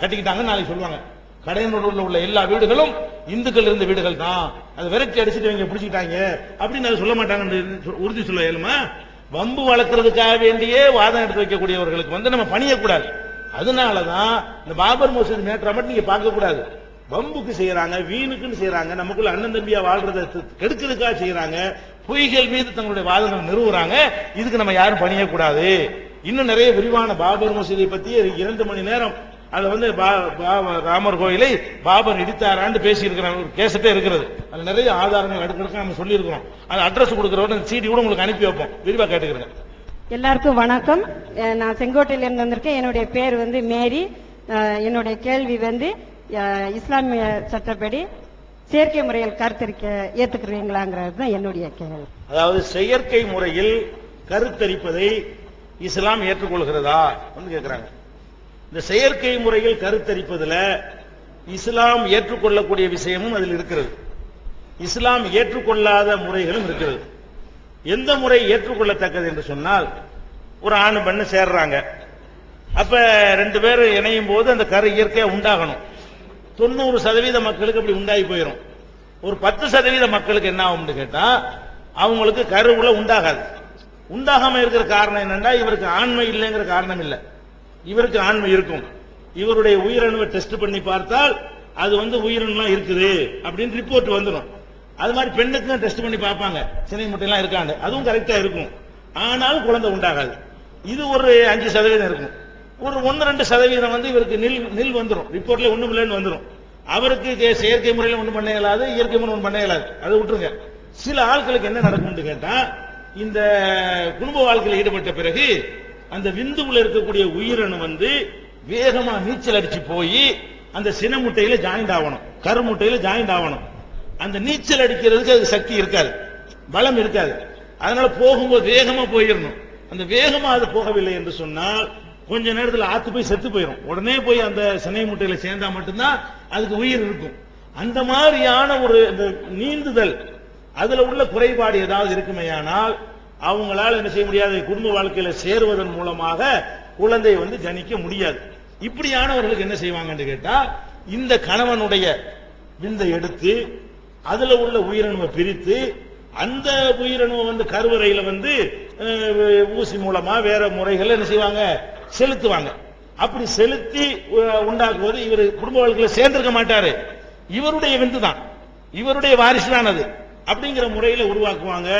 கட்டிக்கிட்டாங்கன்னு நாளைக்கு சொல்லுவாங்க. கடையனூர்ல உள்ள எல்லா வீடுகளும் இந்துக்கள் இருந்த வீடுகள் தான் அதை விரட்டி அடிச்சுட்டு இவங்க பிடிச்சிக்கிட்டாங்க. அப்படின்னு அதை சொல்ல மாட்டாங்க உறுதி சொல்ல இயலுமா? வம்பு வளர்க்கறதுக்காக வேண்டியே வாதம் எடுத்து வைக்கக்கூடியவர்களுக்கு வந்து நம்ம பணியக்கூடாது. அதனாலதான் இந்த பாபர் மசூதி மேட்டரை மட்டும் நீங்க பார்க்க கூடாது வம்புக்கு செய்யறாங்க வீணுக்குன்னு செய்யறாங்க நமக்குள்ள அண்ணன் தம்பியா வாழ்றதை கெடுக்கிறதுக்காக செய்யறாங்க பொய்கள் மீது தங்களுடைய வாதங்கள் நிறுவுறாங்க இதுக்கு நம்ம யாரும் பணியக்கூடாது. இன்னும் நிறைய விரிவான பாபர் மசூதியை பத்தி இரண்டு மணி நேரம் அதுல வந்து ராமர் கோயிலை பாபர் இடித்தாரான்னு பேசி இருக்கிற ஒரு கேசட்டே இருக்கிறது. அதுல நிறைய ஆதாரங்கள் அடுக்கடுக்க நம்ம சொல்லி இருக்கிறோம் அது அட்ரஸ் கொடுக்கறவங்க சீடி கூட உங்களுக்கு அனுப்பி வைப்போம். விரிவா கேட்டுக்கிறேன் எல்லாருக்கும் வணக்கம். நான் செங்கோட்டையில இருந்து வந்திருக்கேன். என்னுடைய பேர் வந்து மேரி. என்னுடைய கேள்வி வந்து இஸ்லாமிய சட்டப்படி செயற்கை முறையில் கருத்தரிக்க ஏத்துக்கிறீங்களாங்கிறது தான் என்னுடைய கேள்வி. அதாவது செயற்கை முறையில் கருத்தரிப்பதை இஸ்லாம் ஏற்றுக்கொள்கிறதா? வந்து கேட்கிறாங்க இந்த செயற்கை முறையில் கருத்தரிப்பதில் இஸ்லாம் ஏற்றுக்கொள்ளக்கூடிய விஷயமும் அதில் இருக்கிறது. இஸ்லாம் ஏற்றுக்கொள்ளாத முறைகளும் இருக்கிறது. எந்த முறை ஏற்றுக்கொள்ளத்தக்கது என்று சொன்னால் ஒரு ஆண் பண்ணு சேர்றாங்க. அப்ப ரெண்டு பேரும் இணையும் போது அந்த கரு இயற்கையா உண்டாகணும். தொண்ணூறு சதவீத மக்களுக்கு அப்படி உண்டாகி போயிடும் ஒரு பத்து சதவீத மக்களுக்கு என்ன ஆகும்னு கேட்டா அவங்களுக்கு கருவுல உண்டாகாது. உண்டாகாம இருக்கிற காரணம் என்னன்னா இவருக்கு ஆண்மை இல்லைங்கிற காரணம் இல்லை. இவருக்கு ஆண்மை இருக்கும். இவருடைய உயிரணுவை டெஸ்ட் பண்ணி பார்த்தால் அது வந்து உயிரணுலாம் இருக்குது அப்படின்னு ரிப்போர்ட் வந்துடும் அது மாதிரி பெண்ணுக்கும் டெஸ்ட் பண்ணி பார்ப்பாங்க. சினை முட்டையெல்லாம் இருக்காங்க அதுவும் கரெக்டாக இருக்கும். ஆனாலும் குழந்தை உண்டாகாது. இது ஒரு அஞ்சு சதவீதம் இருக்கும். ஒரு ஒன்று ரெண்டு சதவீதம் வந்து இவருக்கு நில் நில் வந்துடும் ரிப்போர்ட்ல ஒன்றும் இல்லைன்னு வந்துடும் அவருக்கு செயற்கை முறையில் ஒன்றும் பண்ண இயலாது இயற்கை முறை ஒன்றும் பண்ண இயலாது. அதை விட்டுருங்க. சில ஆட்களுக்கு என்ன நடக்கும்னு கேட்டால் இந்த குடும்ப வாழ்க்கையில் ஈடுபட்ட பிறகு அந்த விந்துவுல இருக்கக்கூடிய உயிரணு வந்து வேகமா நீச்சல் அடிச்சு போய் அந்த சின முட்டையில ஜாயிண்ட் ஆகணும் கரு முட்டையில ஜாயிண்ட் ஆகணும் அந்த நீச்சல் அடிக்கிறதுக்கு அது சக்தி இருக்காது. பலம் இருக்காது. அதனால போகும்போது வேகமா போயிடணும். அந்த வேகமா அது போகவில்லை என்று சொன்னால் கொஞ்ச நேரத்தில் ஆத்து போய் செத்து போயிடும் உடனே போய் அந்த சினை முட்டையில சேர்ந்தா மட்டும்தான் அதுக்கு உயிர் இருக்கும். அந்த மாதிரியான ஒரு இந்த நீந்துதல் அதுல உள்ள குறைபாடு ஏதாவது இருக்குமேயானால் அவங்களால என்ன செய்ய முடியாது? குடும்ப வாழ்க்கையில சேருவதன் மூலமாக குழந்தை வந்து ஜனிக்க முடியாது. இப்படியானவர்களுக்கு என்ன செய்வாங்கன்னு கேட்டா இந்த கணவனுடைய விந்தை எடுத்து அதுல உள்ள உயிரணுவை பிரித்து அந்த உயிரணுவை வந்து கருவறையில வந்து ஊசி மூலமா வேற முறைகள் என்ன செய்வாங்க? செலுத்துவாங்க. அப்படி செலுத்தி உண்டாக்குவது இவர் குடும்ப வாழ்க்கையில சேர்ந்திருக்க மாட்டாரு. இவருடைய விந்து தான் இவருடைய வாரிசு தான் அது அப்படிங்கிற முறையில உருவாக்குவாங்க.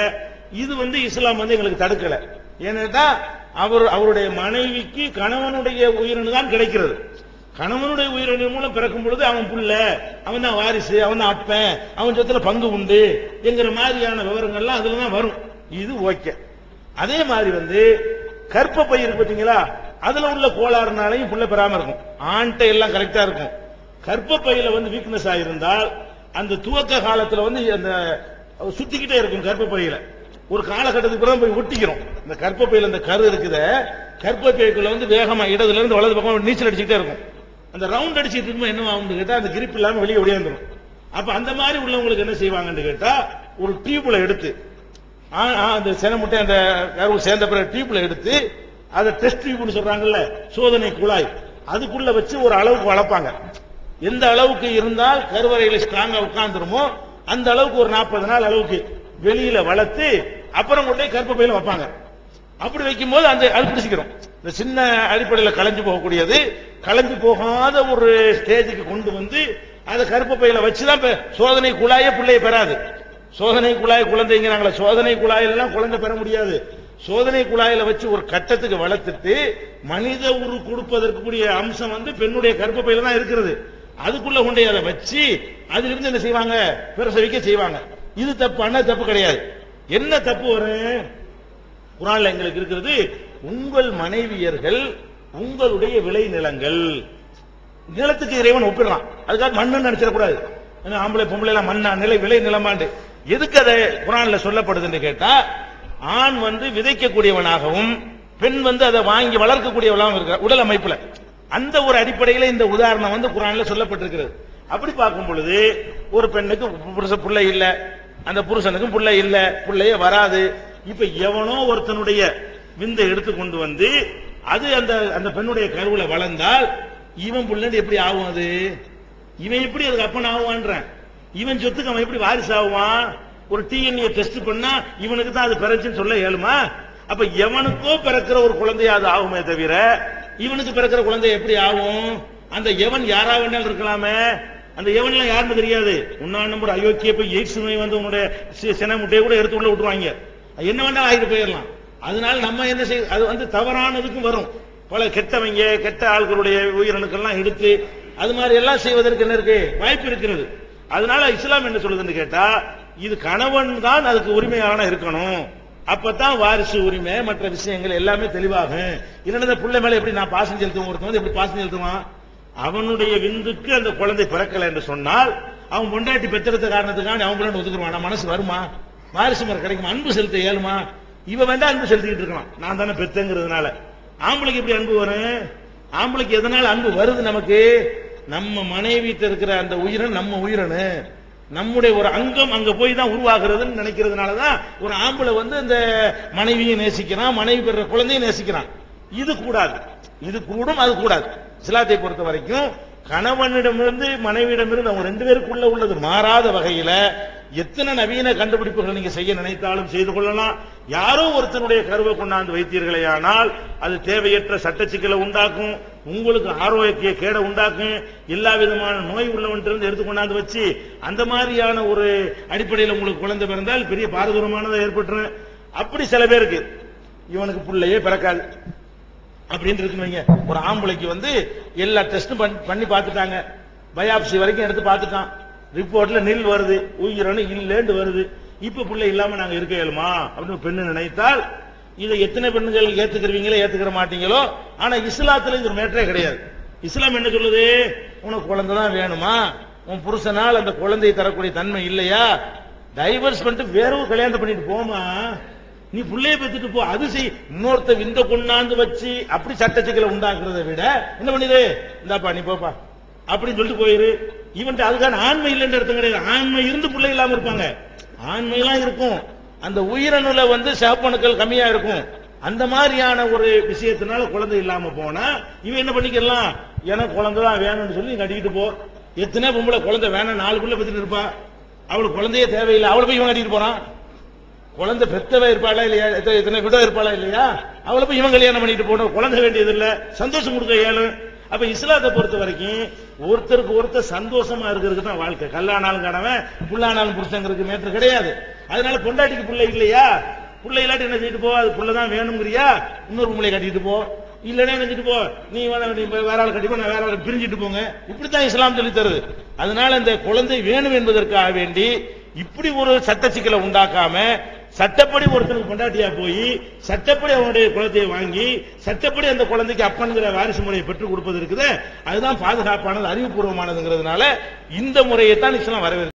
இது வந்து இஸ்லாம் வந்து எங்களுக்கு தடுக்கல. ஏன்னா அவர் அவருடைய மனைவிக்கு கணவனுடைய உயிரணு தான் கிடைக்கிறது. கணவனுடைய உயிரின மூலம் பிறக்கும் பொழுது அவன் புள்ள அவன் தான் வாரிசு அவன் தான் அப்பன் அவன் சொத்துல பங்கு உண்டு என்கிற மாதிரியான விவரங்கள்லாம் அதுல தான் வரும். இது ஓகே. அதே மாதிரி வந்து கற்ப பயிர் பார்த்தீங்களா? அதுல உள்ள கோளாறுனாலையும் புள்ள பெறாம இருக்கும். ஆண்ட எல்லாம் கரெக்டா இருக்கும். கற்பப்பையில வந்து வீக்னஸ் ஆயிருந்தால் அந்த துவக்க காலத்துல வந்து அந்த சுத்திக்கிட்டே இருக்கும் கற்ப பையில ஒரு காலகட்டத்துக்கு பிறகு போய் ஒட்டிக்கிறோம். இந்த கற்பப்பையில் இந்த கரு இருக்குத கற்பப்பைக்குள்ள வந்து வேகமா இடதுல இருந்து வலது பக்கம் நீச்சல் அடிச்சுக்கிட்டே இருக்கும். அந்த ரவுண்ட் அடிச்சுட்டு இருக்கும்போது என்ன ஆகும்னு கேட்டா அந்த கிரிப் இல்லாம வெளியே ஒடியாந்துடும் அப்ப அந்த மாதிரி உள்ளவங்களுக்கு என்ன செய்வாங்கன்னு கேட்டா ஒரு டியூப்ல எடுத்து ஆ, ஆ, அந்த செனமுட்டை அந்த கருவு சேர்ந்த பிறகு டியூப்ல எடுத்து அதை டெஸ்ட் டியூப்னு சொல்றாங்கல்ல சோதனை குழாய். அதுக்குள்ள வச்சு ஒரு அளவுக்கு வளர்ப்பாங்க. எந்த அளவுக்கு இருந்தால் கருவறையில ஸ்ட்ராங்கா உட்கார்ந்துருமோ அந்த அளவுக்கு ஒரு நாற்பது நாள் அளவுக்கு வெளியில வளர்த்து அப்புறம் கொண்டு போய் பையில வைப்பாங்க. அப்படி வைக்கும் போது அந்த அது பிடிச்சிக்கிறோம் இந்த சின்ன அடிப்படையில் களைஞ்சு போகக்கூடியது களைஞ்சு போகாத ஒரு ஸ்டேஜுக்கு கொண்டு வந்து அதை கருப்பப்பையில வச்சுதான் சோதனை குழாயே பிள்ளைய பெறாது. சோதனை குழாய் குழந்தைங்கிறாங்களே சோதனை குழாயிலாம் குழந்தை பெற முடியாது. சோதனை குழாயில வச்சு ஒரு கட்டத்துக்கு வளர்த்துட்டு மனித உரு கொடுப்பதற்கு கூடிய அம்சம் வந்து பெண்ணுடைய கர்ப்பப்பையில தான் இருக்கிறது. அதுக்குள்ள கொண்டு அதை வச்சு அதிலிருந்து என்ன செய்வாங்க? பிரசவிக்க செய்வாங்க. இது தப்பு அண்ணா தப்பு கிடையாது. என்ன தப்பு வரும் குரான்ல எங்களுக்கு இருக்கிறது உங்கள் மனைவியர்கள் உங்களுடைய விளை நிலங்கள். நிலத்துக்கு இறைவன் ஒப்பிடுறான் அதுக்காக மண்ணு நினைச்சிடக்கூடாது. ஏன்னா ஆம்பளை பொம்பளை எல்லாம் மண்ணா நிலை விளை நிலமாண்டு. எதுக்கு அதை குரான்ல சொல்லப்படுதுன்னு கேட்டா ஆண் வந்து விதைக்கக்கூடியவனாகவும் பெண் வந்து அதை வாங்கி வளர்க்கக்கூடியவளாகவும் இருக்கிற உடல் அமைப்புல. அந்த ஒரு அடிப்படையில இந்த உதாரணம் வந்து குரான்ல சொல்லப்பட்டிருக்கிறது. அப்படி பார்க்கும் பொழுது ஒரு பெண்ணுக்கு புருஷ பிள்ளை இல்லை. அந்த புருஷனுக்கும் பிள்ளை இல்ல பிள்ளையே வராது. இப்ப எவனோ ஒருத்தனுடைய விந்தை எடுத்து கொண்டு வந்து அது அந்த அந்த பெண்ணுடைய கருவுல வளர்ந்தால் இவன் பிள்ளை எப்படி ஆகும் அது? இவன் எப்படி அதுக்கு அப்பன் ஆகுவான்றேன்? இவன் சொத்துக்கு அவன் எப்படி வாரிசு ஆகுவான்? ஒரு டிஎன்ஏ டெஸ்ட் பண்ணா இவனுக்கு தான் அது பிறச்சுன்னு சொல்ல இயலுமா? அப்ப எவனுக்கோ பிறக்கிற ஒரு குழந்தையா அது ஆகுமே தவிர இவனுக்கு பிறக்கிற குழந்தை எப்படி ஆகும்? அந்த எவன் யாரா வேணாலும் இருக்கலாமே. அந்த எவன் யாருன்னு தெரியாது. உன்னான் நம்பர் அயோக்கிய போய் எய்ட்ஸ் நோய் வந்து உன்னுடைய சி- முட்டையை கூட எடுத்து உள்ள விட்டுருவாங்க. என்ன வேண்டாம் ஆகிட்டு போயிடலாம். அதனால நம்ம என்ன செய்ய அது வந்து தவறானதுக்கும் வரும். பல கெட்டவங்க கெட்ட ஆள்களுடைய உயிரணுக்கள்லாம் எடுத்து அது மாதிரி எல்லாம் செய்வதற்கு என்ன இருக்கு? வாய்ப்பு இருக்கிறது. அதனால இஸ்லாம் என்ன சொல்லுதுன்னு கேட்டா இது கணவன் தான் அதுக்கு உரிமையான இருக்கணும். அப்பதான் வாரிசு உரிமை மற்ற விஷயங்கள் எல்லாமே தெளிவாகும். இல்லைன்னா பிள்ளை மேல எப்படி நான் பாசம் செலுத்துவோம் ஒருத்தன் வந்து எப்படி பாசம் செலுத்துவான்? அவனுடைய விந்துக்கு அந்த குழந்தை பிறக்கல என்று சொன்னால் அவன் பொண்டாட்டி பெற்றெடுத்த காரணத்துக்காக அவன் பிள்ளை மனசு வருமா? வாரிசு மரம் கிடைக்குமா? அன்பு செலுத்த இயலுமா? இவன் வேண்டாம் அன்பு செலுத்திக்கிட்டு இருக்கான். நான் தானே பெத்தங்கிறதுனால. ஆம்பளைக்கு எப்படி அன்பு வரும்? ஆம்பளைக்கு எதனால அன்பு வருது நமக்கு? நம்ம மனைவிட்டு இருக்கிற அந்த உயிரன் நம்ம உயிரனு. நம்முடைய ஒரு அங்கம் அங்க போய் தான் உருவாகிறதுன்னு நினைக்கிறதுனால தான் ஒரு ஆம்பளை வந்து இந்த மனைவியை நேசிக்கிறான் மனைவி பெற குழந்தையும் நேசிக்கிறான். இது கூடாது. இது கூடும் அது கூடாது. இஸ்லாத்தை பொறுத்த வரைக்கும் கணவனிடமிருந்து மனைவியிடமிருந்து அவங்க ரெண்டு பேருக்குள்ள உள்ளது. மாறாத வகையில எத்தனை நவீன கண்டுபிடிப்புகள் நீங்க செய்ய நினைத்தாலும் செய்து கொள்ளலாம். யாரோ ஒருத்தனுடைய கருவை கொண்டாந்து வைத்தீர்களே ஆனால் அது தேவையற்ற சட்ட சிக்கலை உண்டாக்கும் உங்களுக்கு ஆரோக்கிய கேடை உண்டாக்கும் எல்லா விதமான நோய் உள்ளவன்றிருந்து எடுத்து கொண்டாந்து வச்சு அந்த மாதிரியான ஒரு அடிப்படையில் உங்களுக்கு குழந்தை பிறந்தால் பெரிய பாரதூரமானதை ஏற்பட்டுரும். அப்படி சில பேருக்கு இவனுக்கு புள்ளையே பிறக்காது. அப்படின்னு இருக்குங்க ஒரு ஆம்பளைக்கு வந்து எல்லா டெஸ்டும் பண்ணி பார்த்துட்டாங்க. பயாப்சி வரைக்கும் எடுத்து பார்த்துட்டான். ரிப்போர்ட்ல நில் வருது. உயிரணு இல்லேண்டு வருது. இப்ப பிள்ளை இல்லாம நாங்க இருக்க இயலுமா அப்படின்னு பெண்ணு நினைத்தால் இதை எத்தனை பெண்கள் ஏத்துக்கிறவீங்களோ ஏத்துக்கிற மாட்டீங்களோ? ஆனா இஸ்லாத்துல இது ஒரு மேட்டரே கிடையாது. இஸ்லாம் என்ன சொல்லுது? உனக்கு குழந்தை தான் வேணுமா? உன் புருஷனால் அந்த குழந்தையை தரக்கூடிய தன்மை இல்லையா? டைவர்ஸ் பண்ணிட்டு வேறவும் கல்யாணம் பண்ணிட்டு போமா நீ பிள்ளைய பெற்றுட்டு போ அது செய். இன்னொருத்த விந்த கொண்டாந்து வச்சு அப்படி சட்ட சிக்கலை உண்டாக்குறதை விட என்ன பண்ணிடு இந்தாப்பா நீ போப்பா. அப்படின்னு சொல்லிட்டு போயிரு. இவன்ட்டு அதுக்கான ஆண்மை இல்லைன்ற அர்த்தம் கிடையாது. ஆண்மை இருந்து பிள்ளை இல்லாம இருப்பாங்க. ஆண்மையெல்லாம் இருக்கும். அந்த உயிரணுல வந்து சாப்பணுக்கள் கம்மியா இருக்கும். அந்த மாதிரியான ஒரு விஷயத்தினால குழந்தை இல்லாம போனா இவன் என்ன பண்ணிக்கலாம்? எனக்கு குழந்தை தான் வேணும்னு சொல்லி நீ கட்டிக்கிட்டு போ. எத்தனை பொம்பளை குழந்தை வேணும் நாலு பிள்ளை பத்திட்டு இருப்பா. அவளுக்கு குழந்தையே தேவையில்லை. அவளை போய் இவன் கட்டிட்டு போறான். குழந்தை பெத்தவ இருப்பாளா இல்லையா? எத்த- எத்தனை விட இருப்பாளா இல்லையா? அவளை போய் இவன் கல்யாணம் பண்ணிட்டு போனோம் குழந்தை வேண்டியது இல்ல. சந்தோஷம் கொடுக்க இயலும் அப்ப இஸ்லாத்தை பொறுத்த வரைக்கும் ஒருத்தருக்கு ஒருத்தர் சந்தோஷமா இருக்கிறதுக்கு தான் வாழ்க்கை. கல்லானாலும் கணவன் புல்லானாலும் புருஷங்கிறதுக்கு மேற்று கிடையாது. அதனால பொண்டாட்டிக்கு பிள்ளை இல்லையா? பிள்ளை இல்லாட்டி என்ன செய்யிட்டு போ? அது புள்ள தான் வேணுங்கிறியா? இன்னொரு பிள்ளை கட்டிட்டு போ. இல்லைன்னா நினைச்சிட்டு போ? நீ வந்து நீ வேற ஆள் கட்டிப்போ நான் வேற ஆள் பிரிஞ்சிட்டு போங்க. இப்படித்தான் இஸ்லாம் சொல்லி தருது. அதனால இந்த குழந்தை வேணும் என்பதற்காக வேண்டி இப்படி ஒரு சட்ட சிக்கலை உண்டாக்காம சட்டப்படி ஒருத்தனுக்கு பொண்டாட்டியா போய் சட்டப்படி அவனுடைய குழந்தையை வாங்கி சட்டப்படி அந்த குழந்தைக்கு அப்பன்கிற வாரிசு முறையை பெற்றுக் கொடுப்பது இருக்குது. அதுதான் பாதுகாப்பானது அறிவுபூர்வமானதுங்கிறதுனால இந்த முறையை தான் இஸ்லாம் வரவேற்க